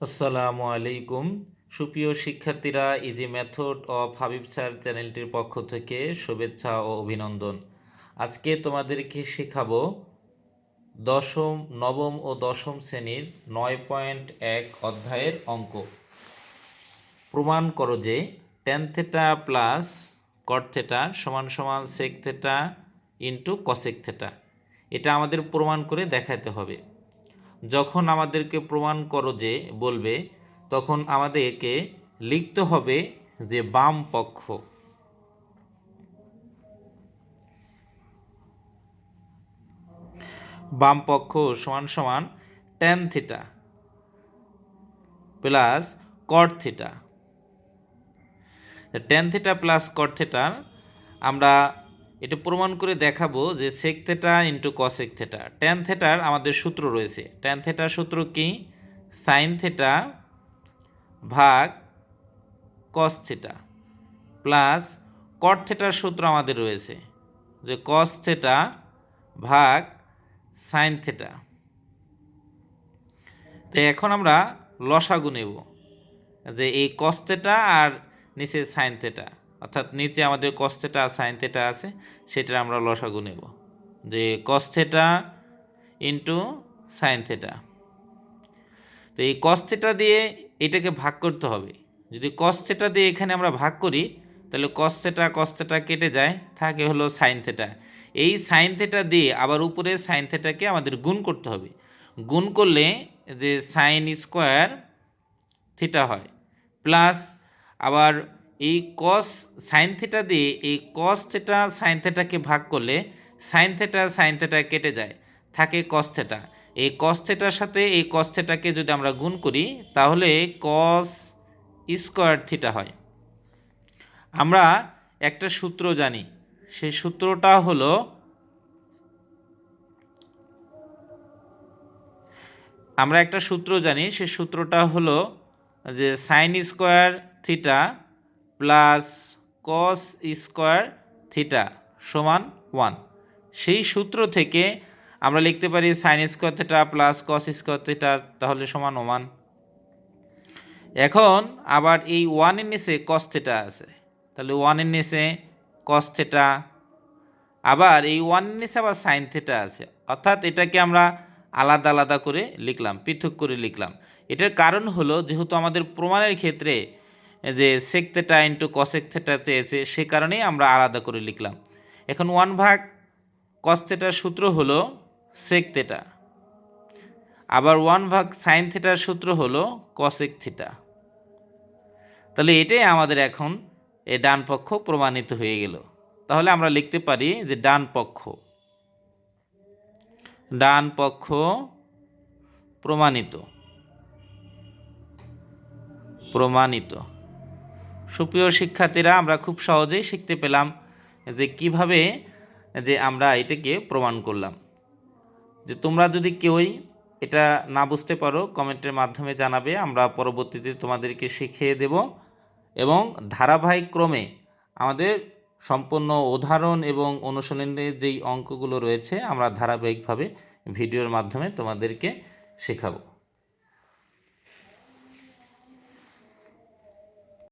আসসালামু আলাইকুম। সুপ্রিয় শিক্ষার্থীরা easy method of Habib sir চ্যানেলটির পক্ষ থেকে শুভেচ্ছা ও অভিনন্দন। আজকে তোমাদেরকে শেখাবো দশম, নবম ও দশম শ্রেণির নয় পয়েন্ট এক অধ্যায়ের অঙ্ক। প্রমাণ করো যে tan theta plus cot theta সমান সমান sec theta into cosec theta এটা আমাদের প্রমাণ করে দেখাতে হবে। যখন আমাদেরকে প্রমাণ করো যে, বলবে, তখন আমাদেরকে লিখতে হবে যে বাম পক্ষ। বাম পক্ষ সমান সমান tan theta plus cot theta tan theta plus cot থিটার আমরা এটা প্রমাণ করে দেখাবো যে sec theta into cosec theta tan থেটার আমাদের সূত্র রয়েছে। টেন থেটার সূত্র কি? সাইন থেটা ভাগ কস থেটা প্লাস কট থেটার সূত্র আমাদের রয়েছে যে কস থেটা ভাগ সাইন থেটা তো এখন আমরা লসাগু নেব যে এই কস থেটা আর নিচে সাইন থেটা অর্থাৎ নিচে আমাদের কস থেটা আর সাইন থেটা আছে, সেটার আমরা লসাগু নেব। যে cos theta into sine theta তো এই কস থেটা দিয়ে এটাকে ভাগ করতে হবে। যদি কস থেটা দিয়ে এখানে আমরা ভাগ করি, তাহলে কস থেটা কস থেটা কেটে যায়, থাকে হলো সাইন থেটা এই সাইন থেটা দিয়ে আবার উপরে সাইন থেটাকে আমাদের গুণ করতে হবে। গুণ করলে যে সাইন স্কোয়ার থিটা হয় প্লাস আবার এই কস সাইন থেটা দিয়ে এই কস থেটা সাইন থেটাকে ভাগ করলে সাইন থেটা সাইন থেটা কেটে যায়। থাকে কস থেটা এই কস থেটার সাথে এই কস থেটাকে যদি আমরা গুণ করি, তাহলে কস স্কোয়ার থিটা হয়। আমরা একটা সূত্র জানি। সেই সূত্রটা হলো আমরা একটা সূত্র জানি। সেই সূত্রটা হলো যে sine square theta plus cos square theta সমান ওয়ান। সেই সূত্র থেকে আমরা লিখতে পারি sine square theta plus cos square theta তাহলে সমান ওয়ান। এখন আবার এই ওয়ানের নিচে কস থিটা আছে। তাহলে ওয়ানের নিচে কস থিটা। আবার এই ওয়ানের নিচে আবার সাইন থিটা আছে। অর্থাৎ এটাকে আমরা আলাদা আলাদা করে লিখলাম, পৃথক করে লিখলাম। এটার কারণ হলো যেহেতু আমাদের প্রমাণের ক্ষেত্রে যে sec theta into cosec theta চেয়েছে সে কারণেই আমরা আলাদা করে লিখলাম। এখন ওয়ান ভাগ কস থেটার সূত্র হলো সেক থেটা আবার ওয়ান ভাগ সাইন থেটার সূত্র হলো কসেক থিটা তাহলে এটাই আমাদের এখন এ ডান পক্ষ প্রমাণিত হয়ে গেল। তাহলে আমরা লিখতে পারি যে ডান পক্ষ। ডান পক্ষ প্রমাণিত। প্রমাণিত। সুপ্রিয় শিক্ষার্থীরা, আমরা খুব সহজেই শিখতে পেলাম যে কীভাবে যে আমরা এটাকে প্রমাণ করলাম। যে তোমরা যদি কেউই এটা না বুঝতে পারো, কমেন্টের মাধ্যমে জানাবে, আমরা পরবর্তীতে তোমাদেরকে শিখিয়ে দেব এবং ধারাবাহিক ক্রমে আমাদের সম্পূর্ণ উদাহরণ এবং অনুশীলনের যেই অঙ্কগুলো রয়েছে, আমরা ধারাবাহিকভাবে ভিডিওর মাধ্যমে তোমাদেরকে শেখাবো।